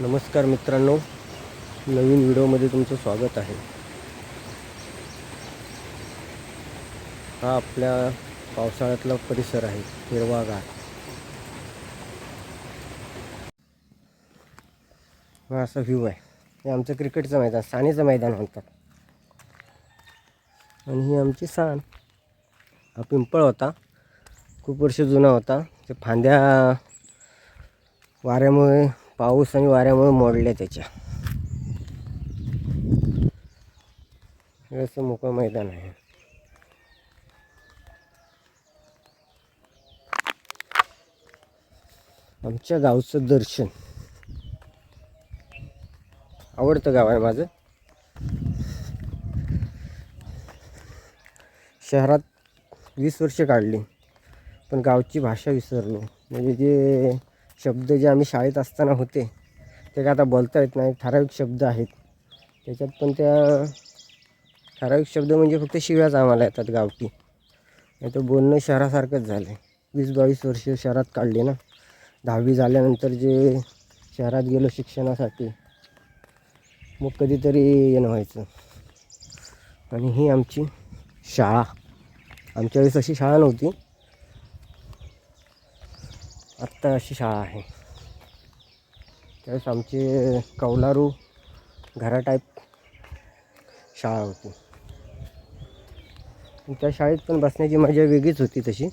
नमस्कार मित्रांनो. नवीन व्हिडिओमध्ये तुमचं स्वागत आहे. हा आपल्या पावसाळ्यातला परिसर आहे हिरवागार हा असा व्ह्यू आहे. हे आमचं क्रिकेटचं मैदान सानेचं मैदान म्हणतात. आणि ही आमची साण हा पिंपळ होता. खूप वर्ष जुना होता. ते फांद्या वाऱ्यामुळे पाऊस आणि वाऱ्यामुळे मोडल्या त्याच्या. असं मोकळं मैदान आहे. आमच्या गावचं दर्शन. आवडतं गाव आहे माझं. शहरात वीस वर्ष काढली पण गावची भाषा विसरलो. म्हणजे जे शब्द जे आम्ही शाळेत असताना होते ते काय आता बोलता येत नाही. ठराविक शब्द आहेत. त्याच्यात पण त्या ठराविक शब्द म्हणजे फक्त शिव्याच आम्हाला येतात गावठी. नाही तर बोलणं शहरासारखंच झालं आहे वीस बावीस वर्ष शहरात काढले ना. दहावी झाल्यानंतर जे शहरात गेलो शिक्षणासाठी मग कधीतरी येणं व्हायचं. आणि ही आमची शाळा. आमच्या वेळेस अशी शाळा नव्हती. आत्ता अशी शाळा आहे. त्यावेळेस आमचे कौलारू घरा टाईप शाळा होती. त्या शाळेत पण बसण्याची मजा वेगळीच होती तशी.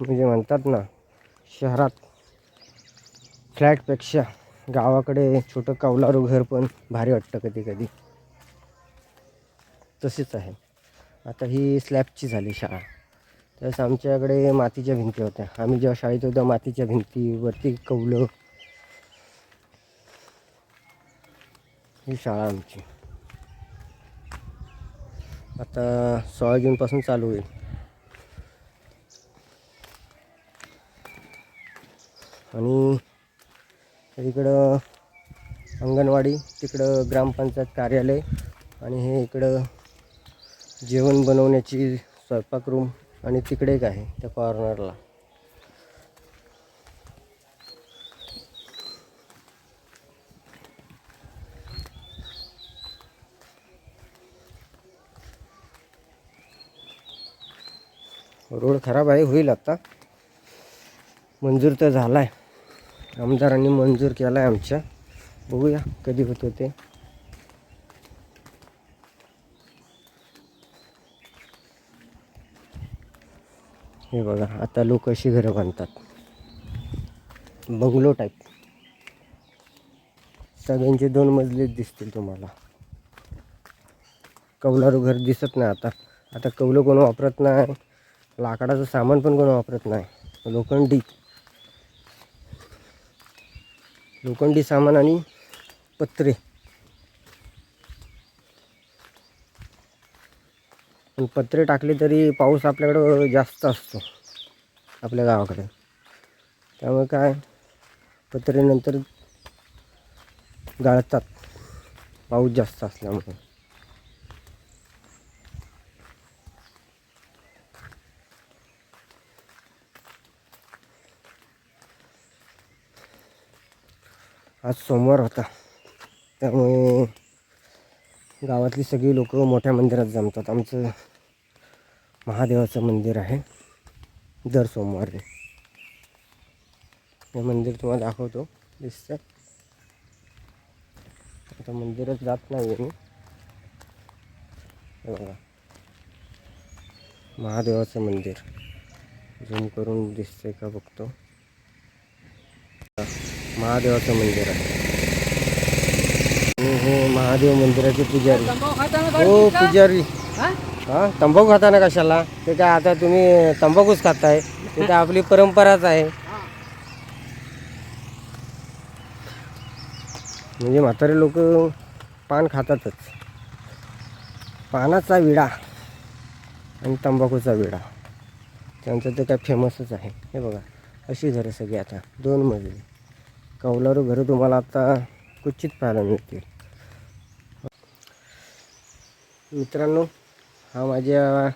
म्हणजे म्हणतात ना शहरात फ्लॅटपेक्षा गावाकडे छोटं कौलारू घर पण भारी वाटतं कधी कधी. तशीच आहे. आता ही स्लॅबची झाली शाळा. तसं आमच्याकडे मातीच्या भिंती होत्या. आम्ही जेव्हा शाळेत होतो मातीच्या भिंती वरती कौलं. ही शाळा आमची. आता सोळा जूनपासून चालू होईल. आणि इकडं अंगणवाडी तिकडं ग्रामपंचायत कार्यालय आणि हे इकडं जेवण बनवण्याची स्वयंपाक रूम आणि तिकडे एक आहे त्या कॉर्नरला रोड खराब आहे होईल आता. मंजूर तर झाला आहे आमदारांनी मंजूर केला आहे आमच्या. बघूया कधी होतो ते. हे बघा आता लोक अशी घरं बांधतात. बंगलो टाईप सगळ्यांचे दोन मजलेच दिसतील तुम्हाला. कौलारू घर दिसत नाही आता. आता कौलं कोण वापरत नाही लाकडाचं सामान पण कोण वापरत नाही. लोखंडी. लोखंडी सामान आणि पत्रे. पण पत्रे टाकले तरी पाऊस आपल्याकडं जास्त असतो आपल्या गावाकडे. त्यामुळे काय पत्रे नंतर गाळतात पाऊस जास्त असल्यामुळे. आज सोमवार होता त्यामुळे गावातली सगळी लोक मोठ्या मंदिरात जमतात. आमचं महादेवाचं मंदिर आहे दर सोमवारी. हे मंदिर तुम्हाला दाखवतो दिसतंय. आता मंदिरात जात नाही आहे मी. हे बघा. महादेवाचं मंदिर. झूम करून दिसतंय का बघतो? महादेवाचं मंदिर आहे. हे महादेव मंदिराचे पुजारी. हो पुजारी. हा? तंबाखू खाता ना कशाला? ते काय आता तुम्ही तंबाखूच खाताय. ते काय आपली परंपराच आहे. म्हणजे म्हातारे लोक पान खातातच. पानाचा विडा आणि तंबाखूचा विडा. त्यांचं ते काय फेमसच आहे. हे बघा. अशी घरं सगळी आता. दोन मजली. कौलारू घरं तुम्हाला आता क्वचित पाहायला मिळतील. मित्रांनो हा माझ्या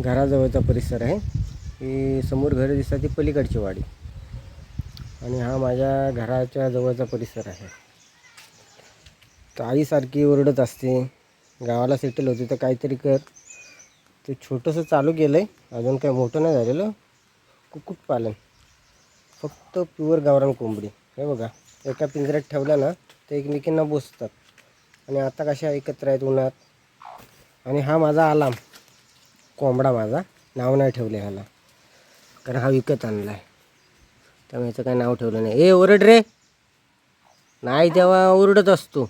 घराजवळचा परिसर आहे. ही समोर घरं दिसतात ती पलीकडची वाडी. आणि हा माझ्या घराच्या जवळचा परिसर आहे. तर आईसारखी ओरडत असते. गावाला सेटल होते तर काहीतरी कर. ते छोटंसं चालू केलं आहे अजून काही मोठं नाही झालेलं. कुक्कुटपालन फक्त प्युअर गावरान कोंबडी. हे बघा एका पिंजऱ्यात ठेवल्या ना ते एकमेकींना बोसतात. आणि आता कशा एकत्र आहेत उन्हात? आणि हा माझा आलाम. कोंबडा माझा. नाव नाही ठेवले ह्याला. कारण हा विकत आणला आहे त्यामुळे याचं काही नाव ठेवलं नाही. ए ओरड रे. नाही तेव्हा ओरडत असतो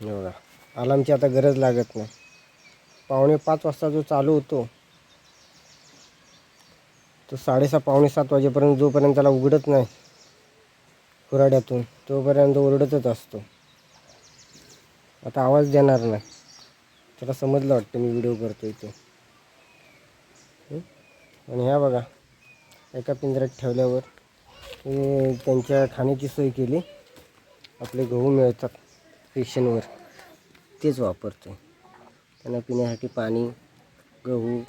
हे बघा आता गरज लागत नाही. पावणे पाच वाजता जो चालू होतो तो साडेसहा पावणे सात वाजेपर्यंत जोपर्यंत त्याला उघडत नाही खुराड्यातून तोपर्यंत ओरडतच असतो. आता आवाज देणार नाही. त्याला समजलं वाटतं मी व्हिडिओ करतो इथे आणि ह्या बघा एका पिंजऱ्यात ठेवल्यावर त्यांच्या खाण्याची सोय केली. आपले गहू मिळतात रेशनवर तेच वापरतो त्यांना पिण्यासाठी पाणी गहू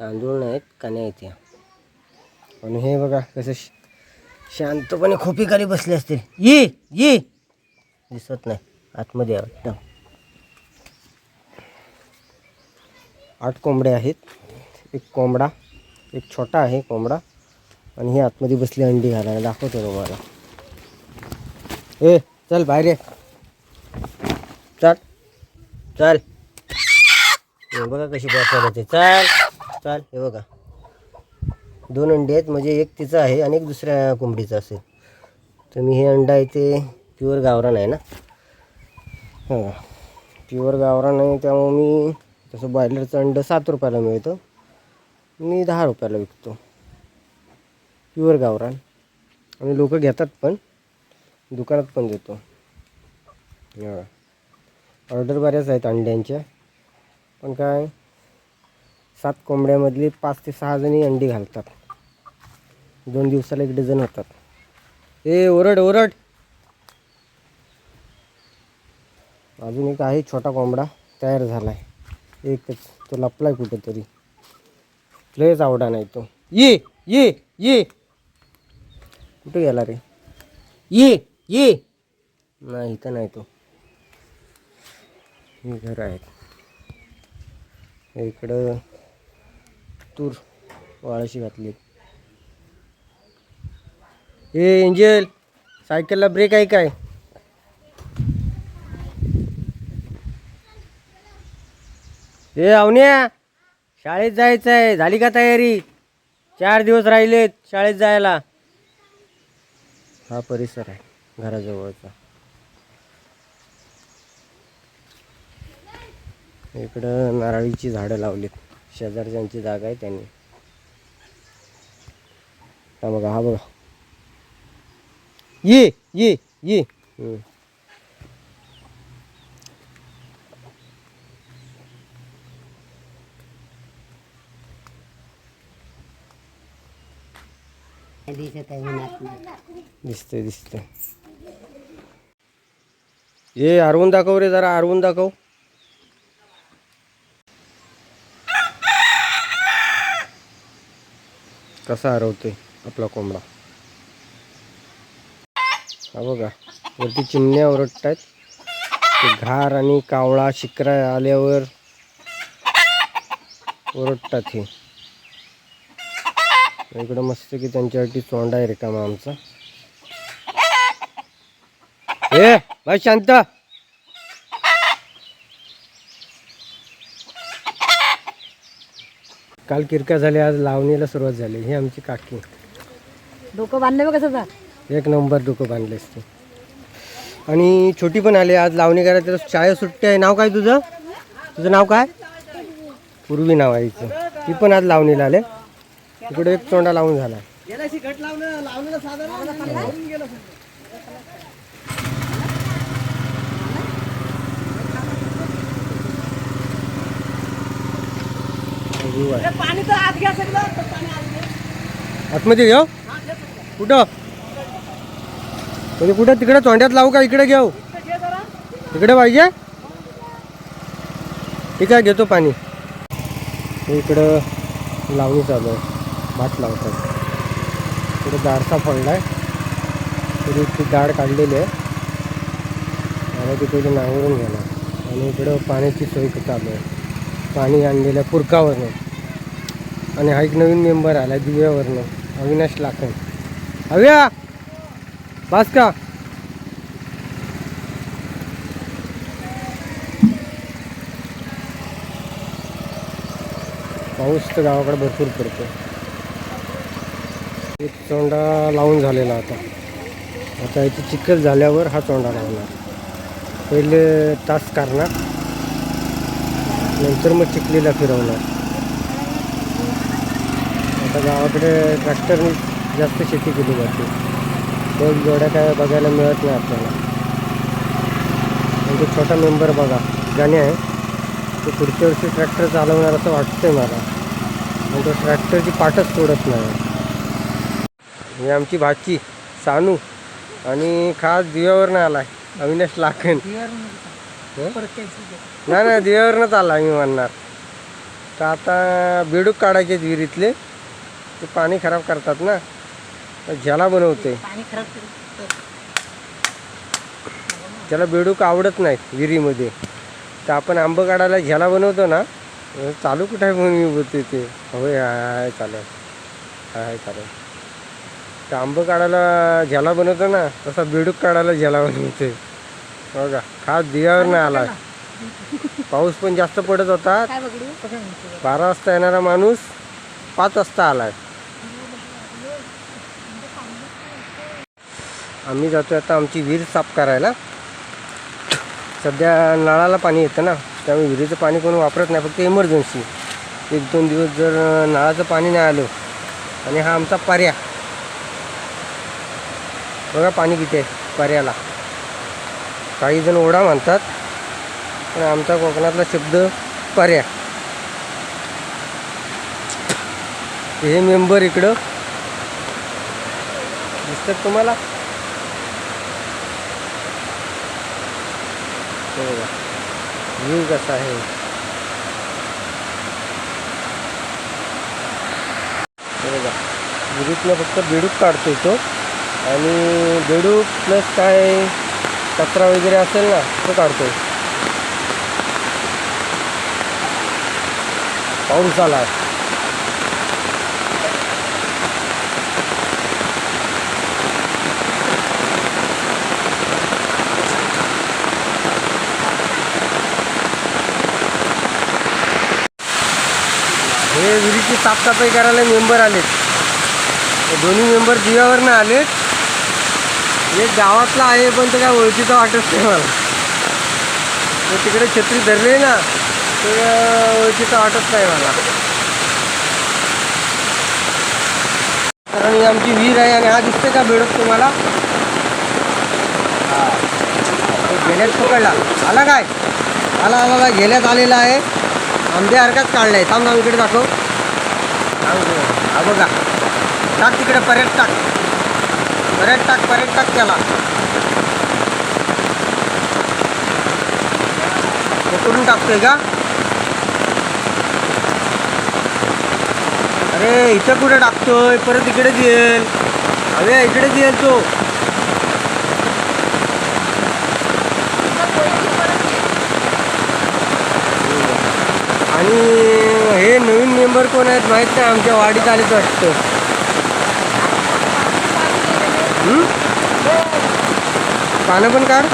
तांदूळ नाहीत कान्या आहेत या. आणि हे बघा कसं श- शांतपणे खोपीखाली बसले असतील. ये ये! दिसत नाही. आतमध्ये वाटतं आठ कोंबडे आहेत. एक कोंबडा एक छोटा आहे कोंबडा आणि हे आतमध्ये बसली अंडी घालायला दाखवतो तुम्हाला. ए चल बाहेर ये. चल चल. हे बघा कशी बसायला ते चल चल हे बघा. दोन अंडे आहेत म्हणजे एक तिचं आहे आणि एक दुसऱ्या कोंबडीचं असेल. तर मी हे अंडा आहे ते प्युअर गावरान आहे ना. हां. प्युअर गावरान आहे त्यामुळे मी तसं बॉयलरचं अंडं सात रुपयाला मिळतं. मी दहा रुपयाला विकतो. प्युअर गावरान आणि लोक घेतात पण दुकानात पण देतो. हां. ऑर्डर बऱ्याच आहेत अंड्यांच्या. पण काय सात कोंबड्यामधली पाच ते सहा जणी अंडी घालतात. दोन दिवसाला एक डझन होतात. ए ओरड ओरड! अजून एक आहे छोटा कोंबडा तयार झाला आहे एकच तो लपलाय कुठेतरी. लयच आवडा नाही तो. ये ये ये. कुठे गेला रे? ये ये. नाही इथं नाही तो. हे घर आहेत इकडं तूर वाळशी घातली. ए एंजल सायकलला ब्रेक आहे काय? ए अवन्या शाळेत जायचं आहे झाली का तयारी? चार दिवस राहिलेत शाळेत जायला. हा परिसर आहे घराजवळचा. इकडं नारळीची झाडं लावलीत. शेजारच्यांची जागा आहे त्यांनी. हा बघा हा बघा. ये ये ये. दिसत आहे उन्हात दिसतंय दिसतंय. ये हरवून दाखव रे जरा हरवून दाखव. कसा हरवतोय आपला कोंबडा? हा बघा वरती चिमण्या ओरडतायत. ते घार आणि कावळा शिकरा आल्यावर ओरडतात हे. इकडं मस्त की त्यांच्यासाठी चोंडा आहे रिकामा आमचा. ए भाई शांत. काल किरका झाली आज लावणीला सुरुवात झाली. ही आमची काकी. डोकं बांधलं बघ कसं एक नंबर डोकं बांधले असते आणि छोटी पण आली आज लावणी करायला तर शाळेत सुट्टी आहे. नाव काय तुझं? तुझं नाव काय? पूर्वी नाव आहे हिचं. ती पण आज लावणीला आले. इकडे एक चोंडा लावून झाला जीव आहे. पाणी तर आत घ्या सगळं. आतमध्ये घेऊ? कुठं? म्हणजे कुठं? तिकडे चोंड्यात लावू का इकडे घेऊ? इकडे पाहिजे? ठीक आहे घेतो पाणी. इकडं लावणी चालू आहे. भात लावतात. पुढे दाडसा पडला आहे तरी ती दाड काढलेली आहे. मला ती पहिले नांगरून घेणार. आणि इकडं पाण्याची सोय चालू आहे. पाणी आणलेलं आहे पुरकावरनं. आणि हा एक नवीन मेंबर आला आहे दिव्यावरनं. अविनाश लाखन. हव्या बास का पाऊस तर गावाकडे भरपूर पडतो एक चोंडा लावून झालेला आता आता इथे चिखल झाल्यावर हा चोंडा लावणार. पहिले तास करणार. नंतर मग चिखलीला फिरवणार. आता गावाकडे ट्रॅक्टरने जास्त शेती केली जाते. दोन जोड्या काय बघायला मिळत नाही आपल्याला. म्हणजे छोटा मेंबर बघा गाणे आहे. ते पुढच्या वर्षी ट्रॅक्टर चालवणार असं वाटतंय मला. आणि तो ट्रॅक्टरची पाठच तोडत नाही. ही आमची भाची सानू आणि खास दिव्यावरनं आलाय अविनाश लाखन? नाही नाही दिव्यावरनंच आला मी म्हणणार. तर आता बेडूक काढायचे विहिरीतले. ते पाणी खराब करतात ना. तर ज्याला बनवते त्याला बेडूक आवडत नाहीत विहिरीमध्ये तर आपण आंबं काढायला झ्याला बनवतो ना चालू कुठं आहे म्हणून मी बोलते ते. होय हाय हाय चालू आहे हाय हाय चालू आंबं काढायला झ्याला बनवतो ना तसा बेडूक काढायला झ्याला बनवते. बघा खास दिव्यावरनं आला. पाऊस पण जास्त पडत होता. बारा वाजता येणारा माणूस पाच वाजता आलाय. आम्ही जातो आता आमची विहीर साफ करायला. सध्या नळाला पाणी येतं ना त्यामुळे विहिरीचं पाणी कोणी वापरत नाही फक्त इमर्जन्सी एक दोन दिवस जर नळाचं पाणी नाही आलं आणि हा आमचा पर्या बघा पाणी किती आहे पर्याला. काही जण ओढा म्हणतात पण आमचा कोकणातला शब्द पर्या. हे मेंबर इकडं. दिसतात तुम्हाला? बघा व्ह्यू कसा आहे? बघा विहिरीतनं फक्त बिडूक काढतो तो. आणि बेडूक प्लस काय कचरा वगैरे असेल ना तो काढतो पाऊस आला आहे हे विहिरीची साफसफाई करायला मेंबर आलेत. दोन्ही मेंबर दिव्यावरनं आलेत. एक गावातला आहे पण ते काय ओळखीचं वाटत नाही मला. तिकडे छत्री धरले ना ते ओळखीचा वाटत नाही मला. कारण ही आमची विहीर आहे आणि हा दिसते का बेडक तुम्हाला? घेण्यात गेल्यात पकडला. आला काय? आला आला आला गेल्यात आलेला आहे. आंब्यासारखाच काढलाय थांब थांब इकडे दाखव हा बघा. टाक तिकडे पर्यट टाक. परेट टाक परेट टाक त्याला कुठून टाकतोय का अरे इथं कुठे टाकतोय? परत इकडेच येईल अरे इकडेच येईल तो. आणि हे नवीन मेंबर कोण आहेत माहीत नाही आमच्या वाढीत आलेच वाटतं. पानं पण काढ.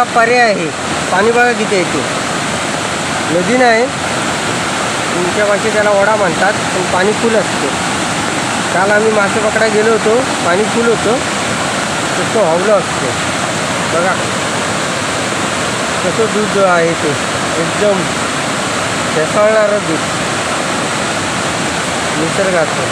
हा पर्याय आहे? पाणी बघा किती येते नदी नाही. तुमच्या भाषेत त्याला वडा म्हणतात पण पाणी फुल असते. काल आम्ही मासे पकडायला गेलो होतो पाणी फुल होतं. तसं हवलं असतो. बघा. कसं दूध आहे ते. एकदम ठेसाळणारं दूध. निसर्गाचं.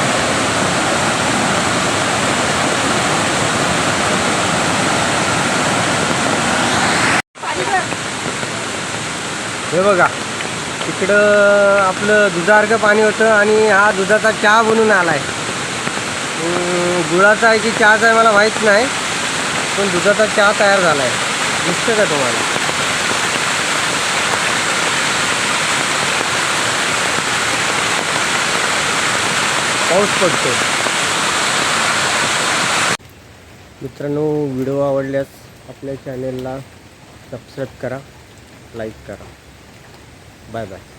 हे बघा तिकडं आपलं दुधासारखं पाणी होतं आणि हा दुधाचा चहा बनून आला आहे गुळाचा आहे की चहाचा आहे मला माहीत नाही पण दुधाचा चहा तयार झाला आहे दिसतं का तुम्हाला? पाऊस पडतो मित्रांनो व्हिडिओ आवडल्यास आपल्या चॅनेलला सबस्क्राईब करा लाईक करा. 拜拜。